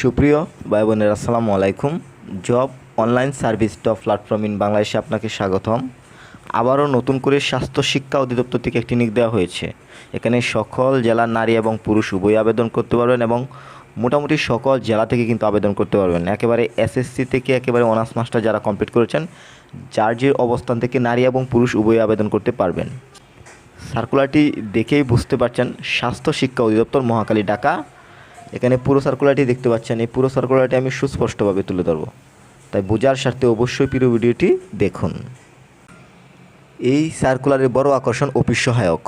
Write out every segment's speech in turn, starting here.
সুপ্রিয় ভাই বোনের, আসসালামু আলাইকুম। Job online service top platform in বাংলাদেশে আপনাকে স্বাগতম। আবারও নতুন করে স্বাস্থ্য শিক্ষা অধিদপ্তর থেকে একটি নিক দেওয়া হয়েছে। এখানে সকল জেলার নারী এবং পুরুষ উভয় আবেদন করতে পারবেন এবং মোটামুটি সকল জেলা থেকে কিন্তু আবেদন করতে পারবেন। একেবারে এসএসসি থেকে একেবারে অনার্স মাস্টার যারা কমপ্লিট করেছেন, যার যে অবস্থান থেকে নারী এবং পুরুষ উভয় আবেদন করতে পারবেন। সার্কুলারটি দেখেই বুঝতে পারছেন স্বাস্থ্য শিক্ষা অধিদপ্তর মহাকালী ঢাকা। এখানে পুরো সার্কুলারটি দেখতে পাচ্ছেন। এই পুরো সার্কুলারটি আমি সুস্পষ্টভাবে তুলে ধরবো। তাই বোঝার স্বার্থে অবশ্যই পুরো ভিডিওটি দেখুন। এই সার্কুলারের বড় আকর্ষণ অফিস সহায়ক।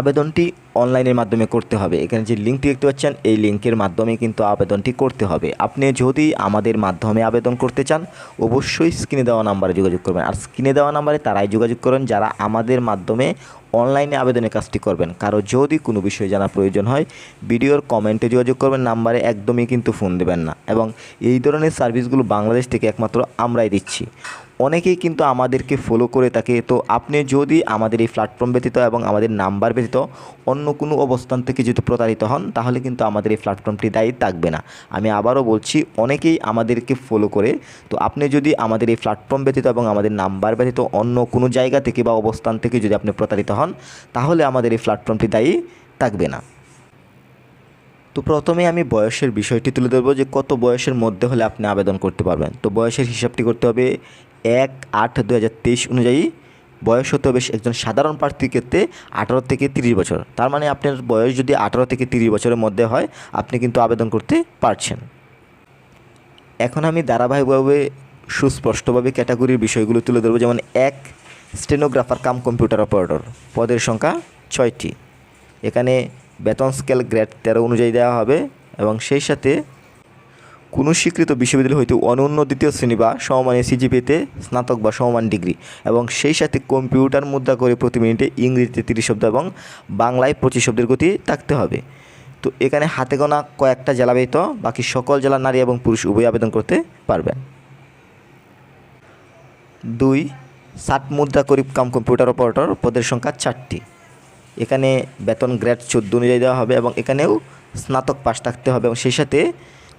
আবেদনটি অনলাইনের মাধ্যমে করতে হবে। এখানে যে লিঙ্কটি দেখতে পাচ্ছেন, এই লিঙ্কের মাধ্যমে কিন্তু আবেদনটি করতে হবে। আপনি যদি আমাদের মাধ্যমে আবেদন করতে চান, অবশ্যই স্ক্রিনে দেওয়া নাম্বারে যোগাযোগ করবেন। আর স্ক্রিনে দেওয়া নাম্বারে তারাই যোগাযোগ করেন যারা আমাদের মাধ্যমে অনলাইনে আবেদনের কাজটি করবেন। কারও যদি কোনো বিষয়ে জানার প্রয়োজন হয়, ভিডিওর কমেন্টে যোগাযোগ করবেন, নাম্বারে একদমই কিন্তু ফোন দেবেন না। এবং এই ধরনের সার্ভিসগুলো বাংলাদেশ থেকে একমাত্র আমরাই দিচ্ছি। অনেকেই কিন্তু আমাদেরকে ফলো করে থাকে। তো আপনি যদি আমাদের এই প্ল্যাটফর্ম ব্যতীত এবং আমাদের নাম্বার ব্যতীত অন্য কোনো অবস্থান থেকে যদি প্রতারিত হন, তাহলে কিন্তু আমাদের এই প্ল্যাটফর্মটি দায়ী থাকবে না। আমি আবারও বলছি, অনেকেই আমাদেরকে ফলো করে। তো আপনি যদি আমাদের এই প্ল্যাটফর্ম ব্যতীত এবং আমাদের নাম্বার ব্যতীত অন্য কোনো জায়গা থেকে বা অবস্থান থেকে যদি আপনি প্রতারিত হন, তাহলে আমাদের এই প্ল্যাটফর্মটি দায়ী থাকবে না। তো প্রথমে আমি বয়সের বিষয়টি তুলে ধরবো যে কত বয়সের মধ্যে হলে আপনি আবেদন করতে পারবেন। তো বয়সের হিসাবটি করতে হবে এক আট দু হাজার তেইশ অনুযায়ী বয়স হতে হবে একজন সাধারণ প্রার্থীর ক্ষেত্রে আঠারো থেকে তিরিশ বছর। তার মানে আপনার বয়স যদি আঠারো থেকে তিরিশ বছরের মধ্যে হয়, আপনি কিন্তু আবেদন করতে পারছেন। এখন আমি ধারাবাহিকভাবে সুস্পষ্টভাবে ক্যাটাগরির বিষয়গুলো তুলে ধরবো, যেমন এক, স্টেনোগ্রাফার কাম কম্পিউটার অপারেটর, পদের সংখ্যা ছয়টি। এখানে বেতন স্কেল গ্রেড তেরো অনুযায়ী দেওয়া হবে এবং সেই সাথে কোনো স্বীকৃত বিশ্ববিদ্যালয় হইতে অনন্য দ্বিতীয় শ্রেণি বা সমমানের সিজিপিতে স্নাতক বা সমমান ডিগ্রি এবং সেই সাথে কম্পিউটার মুদ্রা করে প্রতি মিনিটে ইংরেজিতে তিরিশ শব্দ এবং বাংলায় পঁচিশ শব্দের গতি থাকতে হবে। তো এখানে হাতে গোনা কয়েকটা জেলা ব্যতীত বাকি সকল জেলার নারী এবং পুরুষ উভয় আবেদন করতে পারবেন। দুই ষাট মুদ্রা করিব কাম কম্পিউটার অপারেটর পদের সংখ্যা চারটি। এখানে বেতন গ্রেড চোদ্দ অনুযায়ী দেওয়া হবে এবং এখানেও স্নাতক পাশ থাকতে হবে এবং সেই সাথে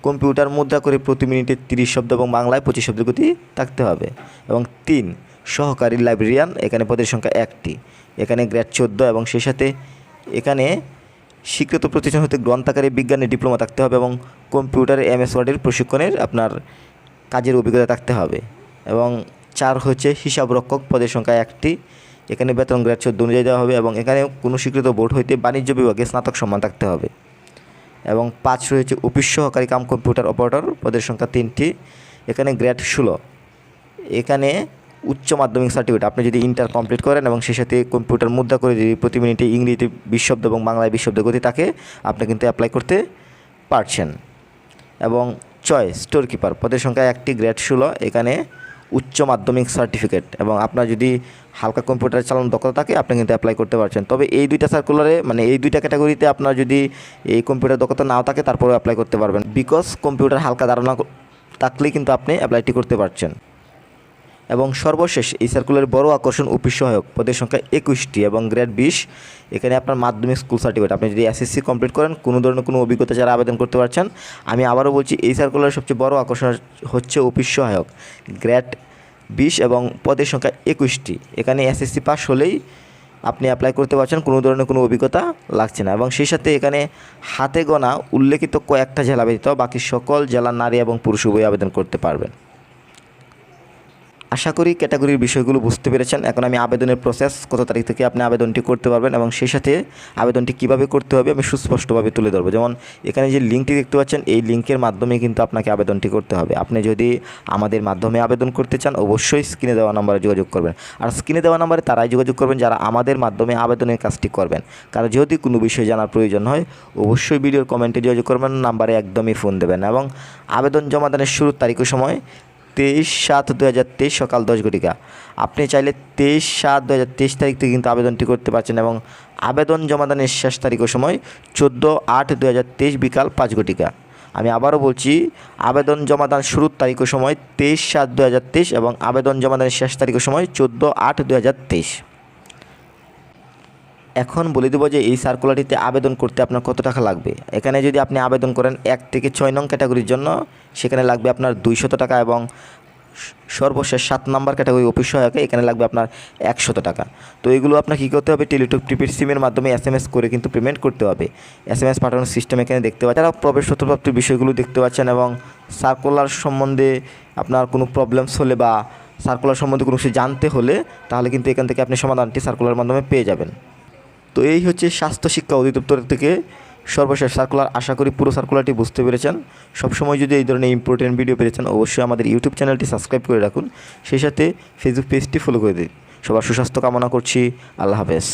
কম্পিউটার মুদ্রা করে প্রতি মিনিটে তিরিশ শব্দ এবং বাংলায় পঁচিশ শব্দের গতি থাকতে হবে। এবং তিন, সহকারী লাইব্রেরিয়ান, এখানে পদের সংখ্যা একটি। এখানে গ্রেড চোদ্দ এবং সেই সাথে এখানে স্বীকৃত প্রতিষ্ঠান হতে গ্রন্থাকারী বিজ্ঞানের ডিপ্লোমা থাকতে হবে এবং কম্পিউটার এমএস ওয়ার্ডের প্রশিক্ষণের আপনার কাজের অভিজ্ঞতা থাকতে হবে। এবং চার হচ্ছে হিসাবরক্ষক, পদের সংখ্যা একটি। এখানে বেতন গ্রেড চোদ্দ অনুযায়ী দেওয়া হবে এবং এখানে কোনো স্বীকৃত বোর্ড হইতে বাণিজ্য বিভাগে স্নাতক সম্মান থাকতে হবে। এবং পাঁচ রয়েছে অফিস সহকারী কাম কম্পিউটার অপারেটর, পদের সংখ্যা তিনটি, এখানে গ্রেড ষোলো। এখানে উচ্চ মাধ্যমিক সার্টিফিকেট, আপনি যদি ইন্টার কমপ্লিট করেন এবং সেই সাথে কম্পিউটার মুদ্রা করে যদি প্রতি মিনিটে ইংরেজিতে বিশ শব্দ এবং বাংলায় বিশ শব্দ গতি থাকে, আপনি কিন্তু অ্যাপ্লাই করতে পারছেন। এবং চয় স্টোর কিপার পদের সংখ্যা একটি, গ্রেড ষোলো, এখানে উচ্চ মাধ্যমিক সার্টিফিকেট এবং আপনার যদি হালকা কম্পিউটার চালানোর দক্ষতা থাকে, আপনি কিন্তু অ্যাপ্লাই করতে পারছেন। তবে এই দুইটা সার্কুলারে মানে এই দুইটা ক্যাটাগরিতে আপনার যদি এই কম্পিউটার দক্ষতা নাও থাকে, তারপরেও অ্যাপ্লাই করতে পারবেন। বিকজ কম্পিউটার হালকা ধারণা থাকলেই কিন্তু আপনি অ্যাপ্লাইটি করতে পারছেন। এবং সর্বশেষ এই সার্কুলারের বড় আকর্ষণ অফিস সহায়ক পদের সংখ্যা একুশটি এবং গ্রেড বিশ। এখানে আপনার মাধ্যমিক স্কুল সার্টিফিকেট আপনি যদি এসএসসি কমপ্লিট করেন, কোনো ধরনের কোনো অভিজ্ঞতা যারা আবেদন করতে পারছেন, আমি আবারও বলছি, এই সার্কুলারের সবচেয়ে বড় আকর্ষণ হচ্ছে অফিস সহায়ক। গ্রেড বিশ এবং পদের সংখ্যা একুশটি। এখানে এসএসসি পাস হলেই আপনি অ্যাপ্লাই করতে পারছেন, কোনো ধরনের কোনো অভিজ্ঞতা লাগছে না। এবং সেই সাথে এখানে হাতে গোনা উল্লেখিত কয়েকটা জেলা ব্যতীত বাকি সকল জেলার নারী এবং পুরুষ উভয় আবেদন করতে পারবেন। আশা করি ক্যাটাগরির বিষয়গুলো বুঝতে পেরেছেন। এখন আমি আবেদনের প্রসেস কত তারিখ থেকে আপনি আবেদনটি করতে পারবেন এবং সেই সাথে আবেদনটি কীভাবে করতে হবে আমি সুস্পষ্টভাবে তুলে ধরবো। যেমন এখানে যে লিঙ্কটি দেখতে পাচ্ছেন, এই লিঙ্কের মাধ্যমে কিন্তু আপনাকে আবেদনটি করতে হবে। আপনি যদি আমাদের মাধ্যমে আবেদন করতে চান, অবশ্যই স্ক্রিনে দেওয়া নাম্বারে যোগাযোগ করবেন। আর স্ক্রিনে দেওয়া নাম্বারে তারাই যোগাযোগ করবেন যারা আমাদের মাধ্যমে আবেদনের কাজটি করবেন। কারণ যদি কোনো বিষয়ে জানার প্রয়োজন হয়, অবশ্যই ভিডিওর কমেন্টে যোগাযোগ করবেন, নাম্বারে একদমই ফোন দেবেন এবং আবেদন জমা জমাদানের শুরুর তারিখ সময় তেইশ সাত দু হাজার তেইশ সকাল দশ ঘটিকা। আপনি চাইলে তেইশ সাত দু হাজার তেইশ তারিখ থেকে কিন্তু আবেদনটি করতে পারছেন এবং আবেদন জমাদানের শেষ তারিখ সময় চোদ্দ আট দু হাজার তেইশ বিকাল পাঁচ ঘটিকা। আমি আবারও বলছি, আবেদন জমাদান শুরুর তারিখ সময় তেইশ সাত দু হাজার তেইশ এবং আবেদন জমাদানের শেষ তারিখ সময় চোদ্দ আট দু হাজার তেইশ। এখন বলে দেবো যে এই সার্কুলারটিতে আবেদন করতে আপনার কত টাকা লাগবে? এখানে যদি আপনি আবেদন করেন এক থেকে ছয় নং ক্যাটাগরির জন্য সেখানে লাগবে আপনার দুইশত টাকা এবং সর্বশেষ সাত নাম্বার ক্যাটাগরি অফিস সহায়কে এখানে লাগবে আপনার একশত টাকা। তো এগুলো আপনার কী করতে হবে? টেলিটক, প্রিপেড সিমের মাধ্যমে এস এম এস করে কিন্তু পেমেন্ট করতে হবে। এস এম এস পাঠানোর সিস্টেম এখানে দেখতে পাচ্ছেন। তারা প্রবেশপত্র প্রাপ্তির বিষয়গুলো দেখতে পাচ্ছেন এবং সার্কুলার সম্বন্ধে আপনার কোনো প্রবলেমস হলে বা সার্কুলার সম্বন্ধে কোনো কিছু জানতে হলে তাহলে কিন্তু এখান থেকে আপনি সমাধানটি সার্কুলার মাধ্যমে পেয়ে যাবেন। তো এই হচ্ছে স্বাস্থ্য শিক্ষা অধিদপ্তর থেকে সর্বশেষ সার্কুলার আশা করি পুরো সার্কুলারটি বুঝতে পেরেছেন। সবসময় যদি এই ধরনের ইম্পর্টেন্ট ভিডিও পেয়েছেন অবশ্যই আমাদের ইউটিউব চ্যানেলটি সাবস্ক্রাইব করে রাখুন। সেই সাথে ফেসবুক পেজটি ফলো করে দিন। সবার সুস্বাস্থ্য কামনা করছি। আল্লাহ হাফেজ।